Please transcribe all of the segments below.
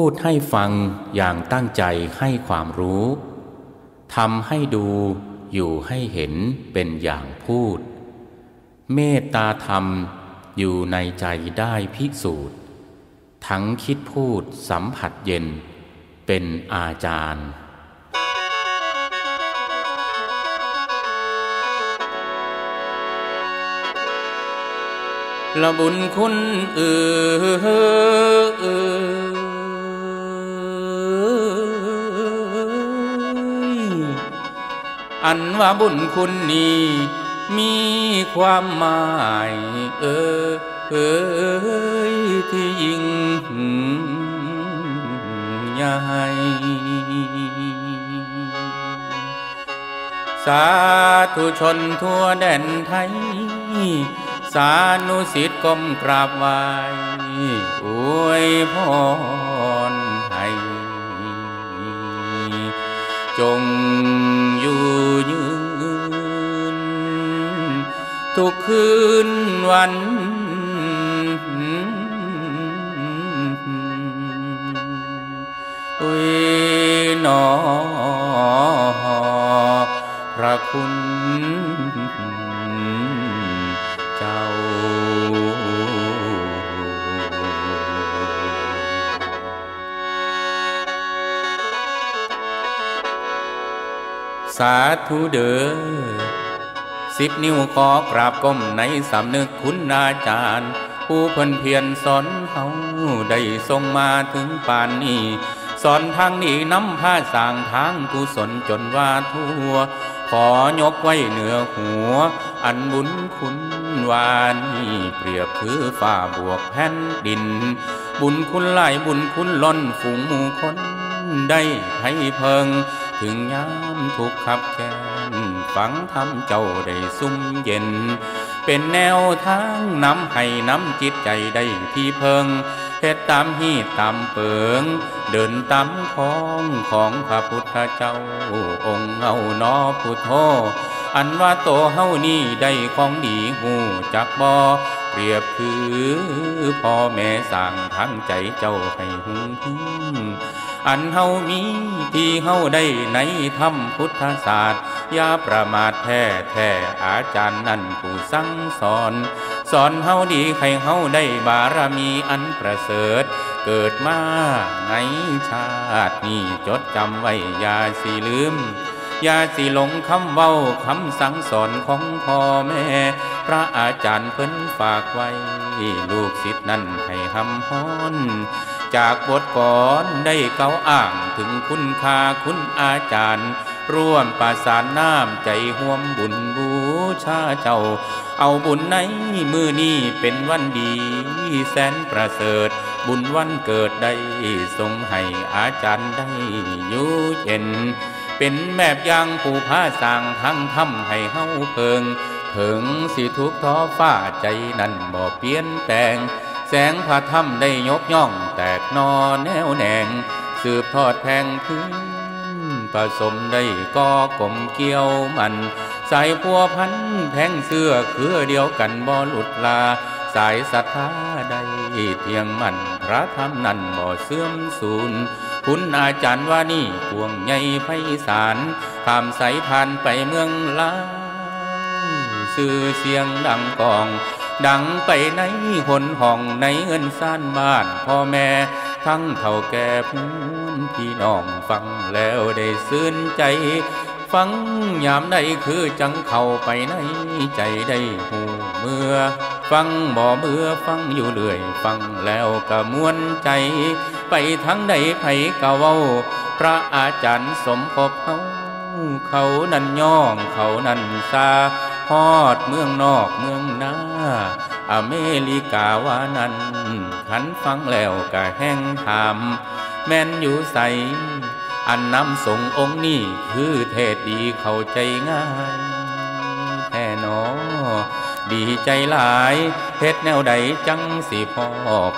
พูดให้ฟังอย่างตั้งใจให้ความรู้ทำให้ดูอยู่ให้เห็นเป็นอย่างพูด เมตตาธรรมอยู่ในใจได้พิสูจน์ ทั้งคิดพูดสัมผัสเย็นเป็นอาจารย์ละบุญคุณเออ อันว่าบุญคุณนี้มีความหมายเออเออที่ยิ่งใหญ่สาธุชนทั่วแดนไทย สานุสิทธิ์ก้มกราบไหว้อวยพรให้จง ทุกคืนวัน อุยนอพระคุณ เจ้า สาธุเด้อ สิบนิ้วขอกราบก้มในสำนึกคุณอาจารย์ ผู้เพิ่นเพียรสอนเฮาได้ทรงมาถึงป่านนี้ สอนทางนี้นำผ้าสางทางกุศลจนว่าทั่ว ขอยกไว้เหนือหัว อันบุญคุณวานีเปรียบคือฝ่าบวกแผ่นดิน บุญคุณหลายบุญคุณล้นฝูงหมู่คนได้ให้เพิง ถึงยามทุกข์ขับแค้น ฟังธรรมเจ้าได้ซุ่มเย็น เป็นแนวทางนำให้นำจิตใจได้ที่เพิงเฮ็ดตามฮีตามเปิง เดินตามของของพระพุทธเจ้า องค์เงานอพุทโธอันว่าโตเฮานี่ได้ของดีหูจักบ่เปรียบคือพ่อแม่สร้างทั้งใจเจ้าให้หุงพึ่ง อันเฮามีที่เฮาได้ในธรรมพุทธศาสตร์อย่าประมาทแท้แท้อาจารย์นั่นผู้สั่งสอน สอนเฮาดีให้เฮาได้บารมีอันประเสริฐ เกิดมาในชาตินี้จดจำไว้อย่าสิลืมอย่าสิหลงคำเว้าคำสั่งสอนของพ่อแม่ พระอาจารย์เพิ่นฝากไว้ ลูกศิษย์นั้นให้หำฮ้อน จากบทก่อนได้เก้าอ้างถึงคุณค่าคุณอาจารย์ ร่วมประสานน้ำใจห่วมบุญบูชาเจ้า เอาบุญในมือนี้เป็นวันดีแสนประเสริฐ บุญวันเกิดได้ทรงให้อาจารย์ได้อยู่เย็น เป็นแบบยางผู้พาสร้างทั้งทำให้เฮาเพิงเพิงสิทุกท้อฟ้าใจนั้นบ่เปลี่ยนแปลง แสงพระธรรมได้ยกย่อง แตกนอแนวแหน่ง สืบทอดแพงพื้นผสมได้ก่อกลมเกี่ยวมัน สายพัวพันแพงเสื้อคือเดียวกันบ่หลุดลา สายศรัทธาได้เทียงมัน พระธรรมนั้นบ่เสื่อมสูญคุณอาจารย์ว่านี่พวงใหญ่ไพศาลข้ามสายผ่านไปเมืองลาสื่อเสียงดังกอง ดังไปในหนห้องในเงินซ่านบ้านพ่อแม่ทั้งเท่าแก่พูนพี่น้องฟังแล้วได้ซื่นใจ ฟังยามใดคือจังเข้าไปในใจได้หูเมื่อ ฟังบ่เมื่อฟังอยู่เรื่อย ฟังแล้วก็มวนใจ ไปทั้งใดไผก็เว้า พระอาจารย์สมภพเฮาเขานั่นย่องเขานั่นซา ฮอดเมืองนอกเมืองนาอเมริกาว่านั้นขันฟังแล้วก็แห้งถามแม่นอยู่ใส อันนำส่งองค์นี้คือเทศดีเข้าใจง่ายแท่นอดีใจหลายเฮ็ดแนวใดจังสิพ่อ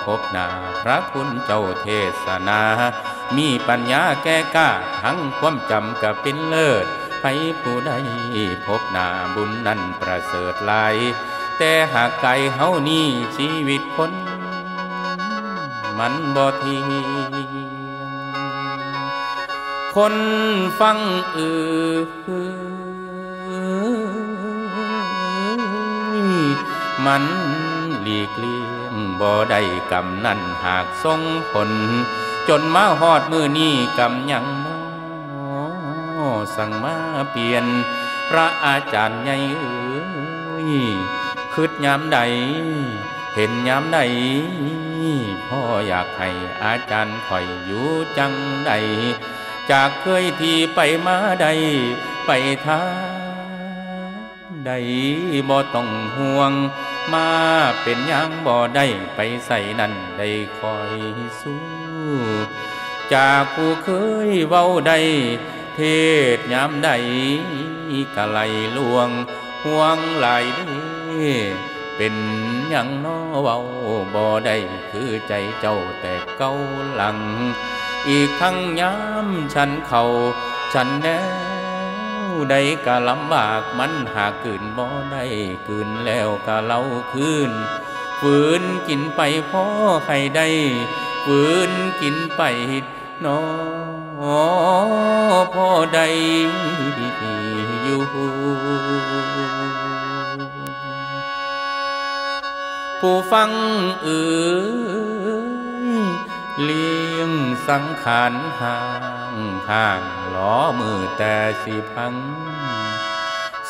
พบนา พระคุณเจ้าเทศนา มีปัญญาแก้กล้าทั้งความจำกับเป็นเลิศ ไปผู้ใดพบหน้าบุญนั้นประเสริฐหลายแต่หากไกลเฮานี่ชีวิตคน มันบ่ทีคนฟังอือมันหลีกเลี่ยงบ่ได้กำนั่นหากทรงผล จนมาหอดมือนี้กำยังมอ สั่งมาเปลี่ยน พระอาจารย์ใหญ่เอ้ยคืดยามใด เห็นยามใดพ่ออยากให้อาจารย์คอยอยู่จังใด จากเคยที่ไปมาใด ไปทางใดบ่ต้องห่วง มาเป็นยังบ่ได้ไปใส่นั่นได้คอยสู้จากผู้เคยเว้าใด เทศยามใดกะไหลลวงห่วงหลายเด้เป็นยังน้อเว้าบ่ได้คือใจเจ้าแต่เก้าหลัง อีกทั้งยามฉันเขาฉันแนวใดกะลำบากมันหากกืนบ่ได้กืนแล้วกะเล่าคืนฝืนกินไปพ่อให้ได้ฝืนกินไปนอ ใดอยู่ ผู้ฟังเอ๋ยเลี้ยงสังขารห่างห่างล้อมือแต่สิพัง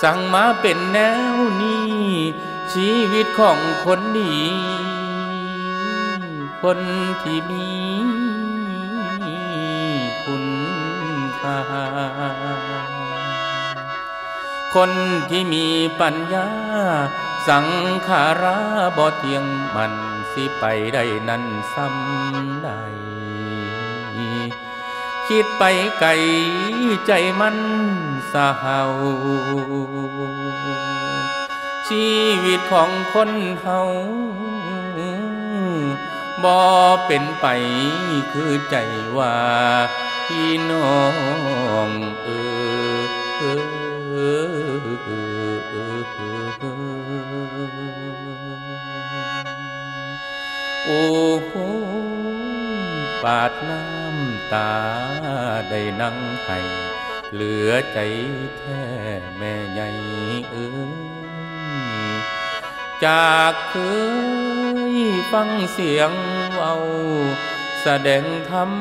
สั่งมาเป็นแนวนี้ ชีวิตของคนดีคนที่มี คนที่มีปัญญา สังขาราบ่เทียงมันสิไปได้นั้นซ้ำใด คิดไปไกลใจมันสาเฮาชีวิตของคนเฮาบ่เป็นไปคือใจว่าพี่น้องเออเออ โอ้โหปาดน้ำตาได้นั่งให้เหลือใจแท้แม่ใหญ่เอ้ยจากเคยฟังเสียงเว้าแสดงธรรม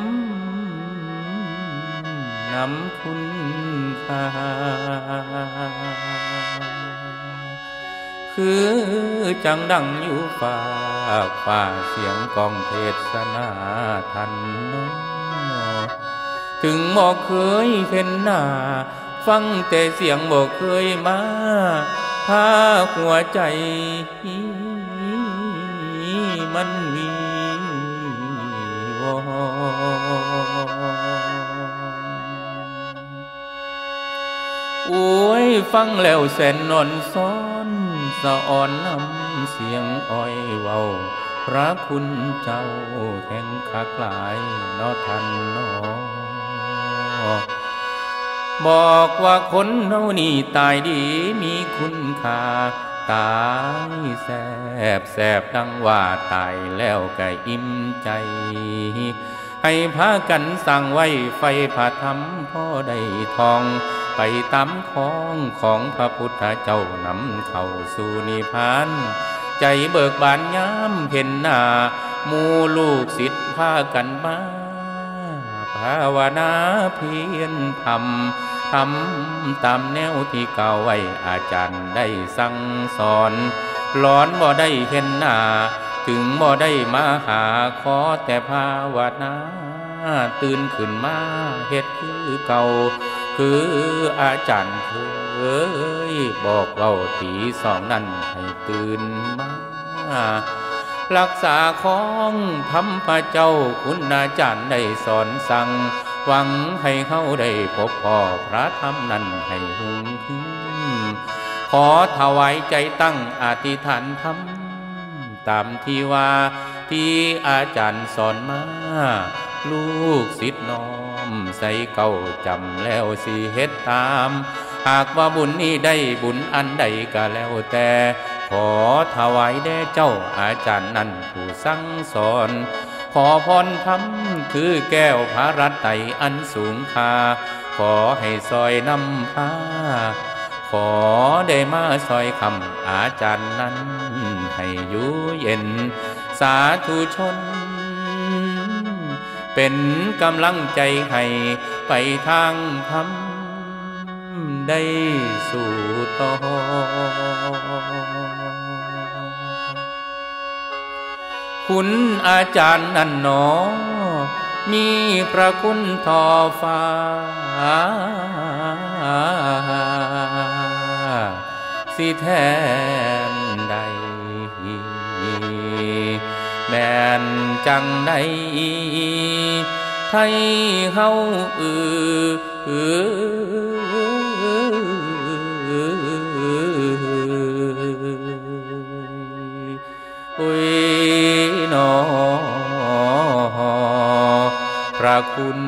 นำคุณค่า คือจังดังอยู่ฝากฝ่าเสียงกองเทศนาทันนถึงบ่เคยเห็นหน้า ฟังแต่เสียงบ่เคยมาพาหัวใจ มันวีวอโอ้ย ฟังแล้วแสนนอนซ้อน สะอ่อนนำเสียงอ้อยเว้าพระคุณเจ้าแห่งคักหลายนอทันนอบอกว่าคนเฮานี่ตายดีมีคุณค่าตายแสบแสบดังว่าตายแล้วก็อิ่มใจ ให้พากันสั่งไว้ไฟผ่าทำพ่อได้ทอง ไปตามของของพระพุทธเจ้านำเข้าสู่นิพพาน ใจเบิกบานย้ำเห็นหน้าหมูลูกศิษย์พากันมาภาวนาเพียรทำทำตามแนวที่เก่าไว้อาจารย์ได้สั่งสอนหลอนบ่ได้เห็นหน้า ถึงบ่ได้มาหาขอแต่ภาวนาตื่นขึ้นมาเฮ็ดคือเก่า คืออาจารย์เคยบอกเราตีสองนั้นให้ตื่นมารักษาของธรรมพระเจ้าคุณอาจารย์ได้สอนสั่ง หวังให้เขาได้พบพ่อพระธรรมนั้นให้หุงขึ้นขอถวายใจตั้งอธิษฐานธรรม ตามที่ว่าที่อาจารย์สอนมา ลูกศิษย์น้อมใส่เก่าจำแล้วสิเฮ็ดตาม หากว่าบุญนี้ได้บุญอันใดก็แล้วแต่ ขอถวายแด่เจ้าอาจารย์นั้นผู้สั่งสอน ขอพรคำคือแก้วพระรัตไตอันสูงค่าขอให้ซอยนำพาขอได้มาซอยคำอาจารย์นั้น ให้อยู่เย็น สาธุชน เป็นกำลังใจให้ไปทางธรรมได้สู่ต่อคุณอาจารย์นันหนอ มีพระคุณทอฟ้า สิแท แม่นจังใดไทยเฮาอืออืออุ้ยนอพระคุณ